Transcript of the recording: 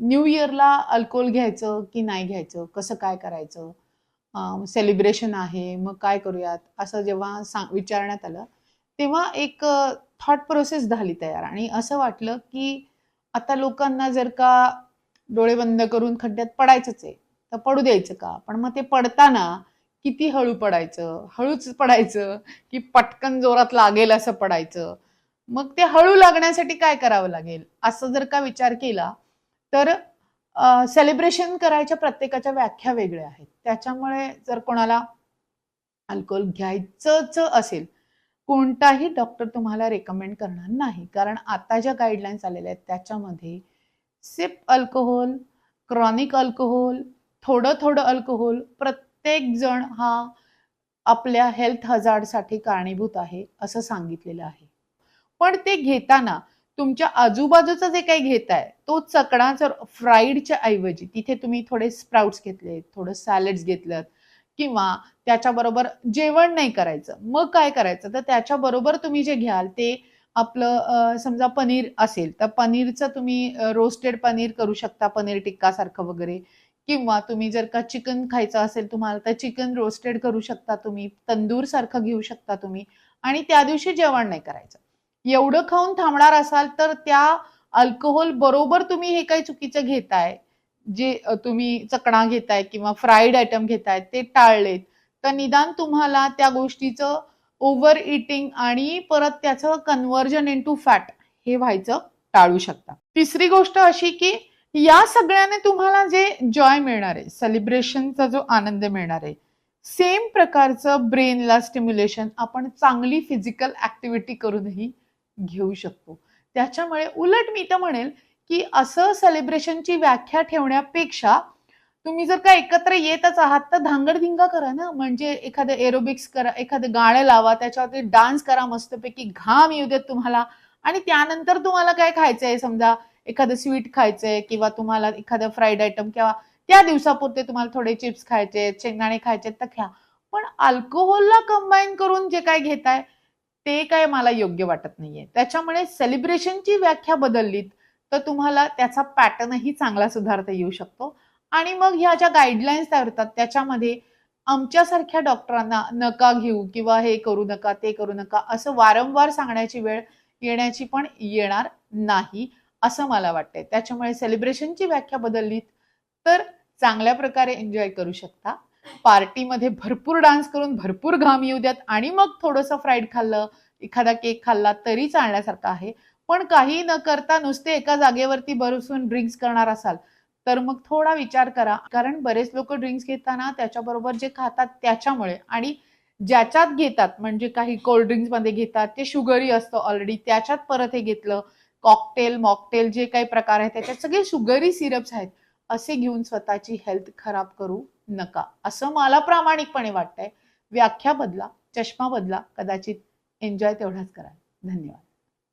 New इयरला alcohol घ्यायचं की नाही घ्यायचं? कसं काय करायचं? सेलिब्रेशन आहे मग काय करूयात? असं जेव्हा सांग विचारण्यात आलं तेव्हा एक थॉट प्रोसेस झाली तयार. आणि असं वाटलं की आता लोकांना जर का डोळे बंद करून खड्ड्यात पडायचंच आहे तर पडू द्यायचं का? पण मग ते पडताना किती हळू पडायचं? हळूच पडायचं की पटकन जोरात लागेल असं पडायचं? मग ते हळू लागण्यासाठी काय करावं लागेल? असं जर का विचार केला तर सेलिब्रेशन करायच्या प्रत्येकाच्या व्याख्या वेगळ्या आहेत. त्याच्यामुळे जर कोणाला अल्कोहोल घ्यायचंच असेल कोणताही डॉक्टर तुम्हाला रेकमेंड करणार नाही. कारण आता ज्या गाईडलाईन्स आलेल्या आहेत त्याच्यामध्ये सिप अल्कोहोल क्रॉनिक अल्कोहोल थोडं थोडं अल्कोहोल प्रत्येक जण हा आपल्या हेल्थ हजार्डसाठी कारणीभूत आहे असं सांगितलेलं आहे. पण ते घेताना तुमच्या आजूबाजूचं जे काही घेताय तो चकडा जर फ्राईडच्या ऐवजी तिथे तुम्ही थोडे स्प्राउट्स घेतले थोडं सॅलड्स घेतलं किंवा त्याच्याबरोबर जेवण नाही करायचं मग काय करायचं? तर त्याच्याबरोबर तुम्ही जे घ्याल ते आपलं समजा पनीर असेल तर पनीरचं तुम्ही रोस्टेड पनीर करू शकता पनीर टिक्का सारखं वगैरे. किंवा तुम्ही जर का चिकन खायचं असेल तुम्हाला तर चिकन रोस्टेड करू शकता तुम्ही तंदूर सारखं घेऊ शकता तुम्ही. आणि त्या दिवशी जेवण नाही करायचं. एवढं खाऊन थांबणार असाल तर त्या अल्कोहोल बरोबर तुम्ही हे काही चुकीचं घेताय जे तुम्ही चकणा घेताय किंवा फ्राईड आयटम घेताय ते टाळलेत. तर निदान तुम्हाला त्या गोष्टीचं ओव्हर इटिंग आणि परत त्याचं कन्व्हर्जन इन टू फॅट हे व्हायचं टाळू शकता. तिसरी गोष्ट अशी की या सगळ्याने तुम्हाला जे जॉय मिळणार आहे सेलिब्रेशनचा जो आनंद मिळणार आहे सेम प्रकारचं ब्रेनला स्टिम्युलेशन आपण चांगली फिजिकल ऍक्टिव्हिटी करूनही घेऊ शकतो. त्याच्यामुळे उलट मी तर म्हणेल की असं सेलिब्रेशनची व्याख्या ठेवण्यापेक्षा तुम्ही जर का एकत्र येतच आहात तर धांगडधिंगा करा ना. म्हणजे एखादं एरोबिक्स करा एखादं गाणं लावा त्याच्यावरती डान्स करा मस्तपैकी घाम येऊ देत तुम्हाला. आणि त्यानंतर तुम्हाला काय खायचंय? समजा एखादं स्वीट खायचंय किंवा तुम्हाला एखादं फ्राईड आयटम किंवा त्या दिवसापुरते तुम्हाला थोडे चिप्स खायचे शेंगदाणे खायचे तर घ्या पण अल्कोहोलला कंबाईन करून जे काय घेताय ते काय मला योग्य वाटत नाहीये. त्याच्यामुळे सेलिब्रेशनची व्याख्या बदललीत तर तुम्हाला त्याचा पॅटर्नही चांगला सुधारता येऊ शकतो. आणि मग ह्या ज्या गाईडलाईन्स तयार होतात त्याच्यामध्ये आमच्यासारख्या डॉक्टरांना नका घेऊ किंवा हे करू नका ते करू नका असं वारंवार सांगण्याची वेळ येण्याची पण येणार नाही असं मला वाटतंय. त्याच्यामुळे सेलिब्रेशनची व्याख्या बदललीत तर चांगल्या प्रकारे एन्जॉय करू शकता. पार्टीमध्ये भरपूर डान्स करून भरपूर घाम येऊ द्यात आणि मग थोडंसं फ्राईड खाल्लं एखादा केक खाल्ला तरी चालण्यासारखं आहे. पण काही न करता नुसते एका जागेवरती बसून ड्रिंक्स करणार असाल तर मग थोडा विचार करा. कारण बरेच लोक ड्रिंक्स घेताना त्याच्याबरोबर जे खातात त्याच्यामुळे आणि ज्याच्यात घेतात म्हणजे काही कोल्ड्रिंक्समध्ये घेतात ते शुगरी असतं ऑलरेडी त्याच्यात परत हे घेतलं. कॉकटेल मॉकटेल जे काही प्रकार आहेत त्याच्यात सगळे शुगरी सिरप्स आहेत. असे घेऊन स्वतःची हेल्थ खराब करू. नका. असं मला प्रामाणिकपणे वाटतंय. व्याख्या बदला चष्मा बदला कदाचित एन्जॉय तेवढाच करा धन्यवाद.